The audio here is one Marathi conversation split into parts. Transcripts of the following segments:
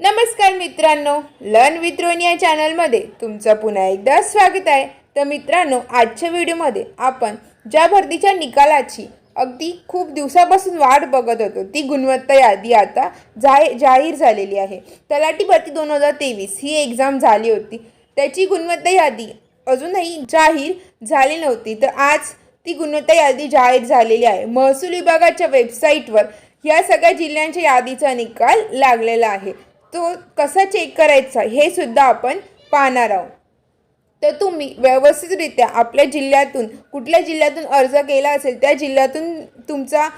नमस्कार मित्रांनो लर्न विथ या चॅनलमध्ये तुमचं पुन्हा एकदा स्वागत आहे. तर मित्रांनो आजच्या व्हिडिओमध्ये आपण ज्या भरतीच्या निकालाची अगदी खूप दिवसापासून वाट बघत होतो ती गुणवत्ता यादी आता जाही जाहीर झालेली आहे. तलाठी भरती दोन हजार तेवीस ही एक्झाम झाली होती. त्याची गुणवत्ता यादी अजूनही जाहीर झाली नव्हती. तर आज ती गुणवत्ता यादी जाहीर झालेली आहे. महसूल विभागाच्या वेबसाईटवर या सगळ्या जिल्ह्यांच्या यादीचा निकाल लागलेला आहे. तो कसा चेक करायचा हे सुद्धा आपण पाहणार आहोत. तर तुम्ही व्यवस्थितरित्या आपल्या जिल्ह्यातून कुठल्या जिल्ह्यातून अर्ज केला असेल त्या जिल्ह्यातून तुमचा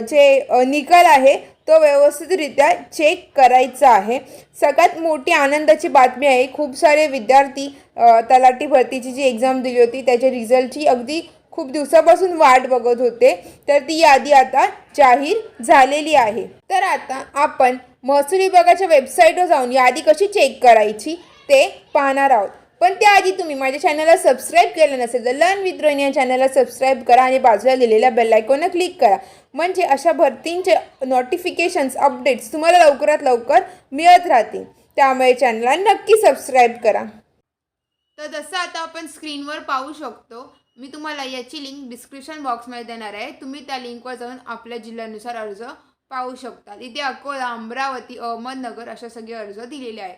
जे निकाल आहे तो व्यवस्थितरित्या चेक करायचा आहे. सगळ्यात मोठी आनंदाची बातमी आहे खूप सारे विद्यार्थी तलाठी भरतीची जी एक्झाम दिली होती त्याच्या रिझल्टची अगदी खूप दिवसापासून वाट बघत होते तर ती यादी आता जाहीर झालेली आहे. तर आता आपण महसूल विभागाच्या वेबसाईटवर जाऊन यादी कशी चेक करायची ते पाहणार आहोत. पण त्याआधी तुम्ही माझ्या चॅनलला सबस्क्राईब केलं नसेल तर लर्न विथ रोहिणी या चॅनलला सबस्क्राईब करा आणि बाजूला दिलेल्या बेल क्लिक करा. म्हणजे अशा भरतींचे नोटिफिकेशन्स अपडेट्स तुम्हाला लवकरात लवकर मिळत राहतील. त्यामुळे चॅनलला नक्की सबस्क्राईब करा. तर जसं आता आपण स्क्रीनवर पाहू शकतो मी तुम्हाला याची लिंक डिस्क्रिप्शन बॉक्समध्ये देणार आहे. तुम्ही त्या लिंकवर जाऊन आपल्या जिल्ह्यानुसार अर्ज पाहू शकता. इथे अकोला अमरावती अहमदनगर अशा सगळे अर्ज दिलेले आहे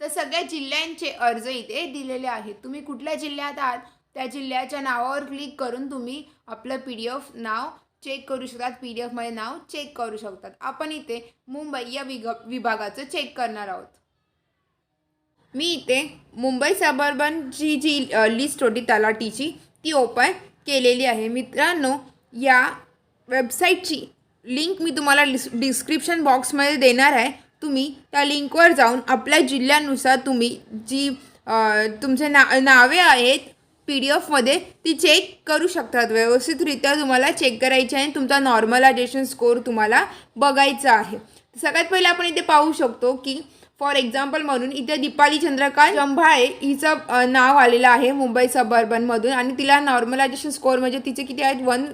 तर सगळ्या जिल्ह्यांचे अर्ज इथे दिलेले आहेत. तुम्ही कुठल्या जिल्ह्यात आहात? त्या जिल्ह्याच्या नावावर क्लिक करून तुम्ही आपलं पी डी एफ नाव चेक करू शकतात. पी डी एफमध्ये नाव चेक करू शकतात. आपण इथे मुंबई या विग विभागाचं चेक करणार आहोत. मी इथे मुंबई सबर्बनची जी लिस्ट होती तलाटीची ती ओपन केलेली आहे. मित्रांनो या वेबसाईटची लिंक मी तुम्हाला डिस डिस्क्रिप्शन बॉक्समध्ये देणार आहे. तुम्ही त्या लिंकवर जाऊन आपल्या जिल्ह्यानुसार तुम्ही जी तुमचे ना नावे आहेत पी डी एफमध्ये ती चेक करू शकतात. व्यवस्थितरित्या तुम्हाला चेक करायची आहे तुमचा नॉर्मलायझेशन स्कोअर तुम्हाला बघायचा आहे. सगळ्यात पहिले आपण इथे पाहू शकतो की फॉर एक्झाम्पल म्हणून इथे दीपाली चंद्रकांत जंभाळे हिचं नाव आलेलं आहे मुंबई सबर्बनमधून आणि तिला नॉर्मलायझेशन स्कोअर म्हणजे तिचे किती आहेत? One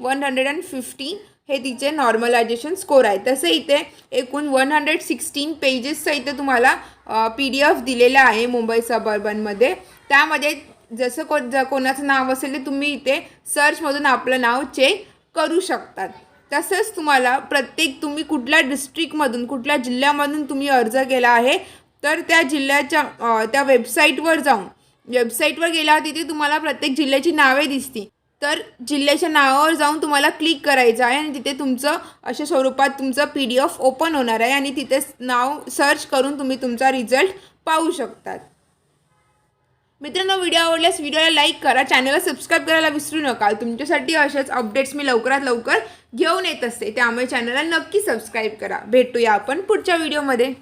one hundred and fifteen हे तिचे नॉर्मलायझेशन स्कोअर आहे तसं इथे एकूण वन हंड्रेड सिक्स्टीन पेजेसचं इथे तुम्हाला पी डी एफ दिलेलं आहे मुंबई सबर्बनमध्ये त्यामध्ये जसं को कोणाचं नाव असेल ते तुम्ही इथे सर्चमधून आपलं नाव चेक करू शकतात. तसंच तुम्हाला प्रत्येक तुम्ही कुठल्या डिस्ट्रिक्टमधून कुठल्या जिल्ह्यामधून तुम्ही अर्ज केला आहे तर त्या जिल्ह्याच्या त्या वेबसाईटवर जाऊन वेबसाईटवर गेला तिथे तुम्हाला प्रत्येक जिल्ह्याची नावे दिसती. तर जिल्ह्याच्या नावावर जाऊन तुम्हाला क्लिक करायचं आहे आणि तिथे तुमचं अशा स्वरूपात तुमचं पी डी एफ ओपन होणार आहे आणि तिथे नाव सर्च करून तुम्ही तुमचा रिझल्ट पाहू शकतात. मित्रांनो व्हिडिओ आवडल्यास व्हिडिओला लाईक करा. चॅनलला सबस्क्राईब करायला विसरू नका. तुमच्यासाठी अशाच अपडेट्स मी लवकरात लवकर घेऊन येत असते. त्यामुळे चॅनलला नक्की सबस्क्राईब करा. भेटूया आपण पुढच्या व्हिडिओमध्ये